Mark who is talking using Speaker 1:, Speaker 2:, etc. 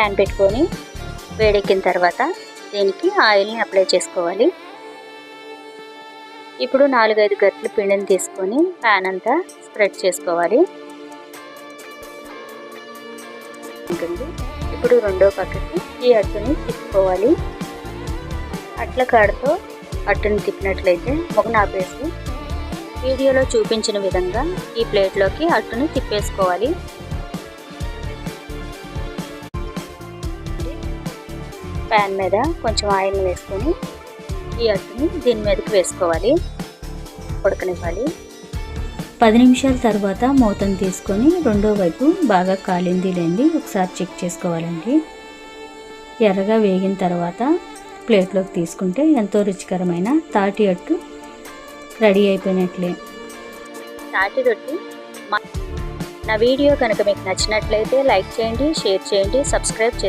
Speaker 1: Pan పెట్టుకొని వేడెక్కిన తర్వాత దీనికి ఆయిల్ని అప్లై చేసుకోవాలి. ఇప్పుడు నాలుగైదు గట్లు పిండిని తీసుకొని ప్యాన్ అంతా స్ప్రెడ్ చేసుకోవాలి. ఉంటుంది. ఇప్పుడు రెండో పక్కకి ఈ అట్టుని తిప్పుకోవాలి. అట్ల కాడతో అట్టుని తిప్పినట్లయితే మొగన ఆపేసి వీడియోలో చూపించిన విధంగా ఈ ప్లేట్లోకి అట్టుని తిప్పేసుకోవాలి. ప్యాన్ మీద కొంచెం ఆయిల్ వేసుకొని ఈ అట్టుని దీని మీదకి వేసుకోవాలి. ఉడకనివ్వాలి. పది నిమిషాల తర్వాత మూతను తీసుకొని రెండో వైపు బాగా కాలింది లేని ఒకసారి చెక్ చేసుకోవాలండి. ఎర్రగా వేగిన తర్వాత ప్లేట్లోకి తీసుకుంటే ఎంతో రుచికరమైన తాటి అట్టు రెడీ అయిపోయినట్లే. తాటి రొట్టి నా వీడియో కనుక మీకు నచ్చినట్లయితే లైక్ చేయండి షేర్ చేయండి సబ్స్క్రైబ్ చేసుకోండి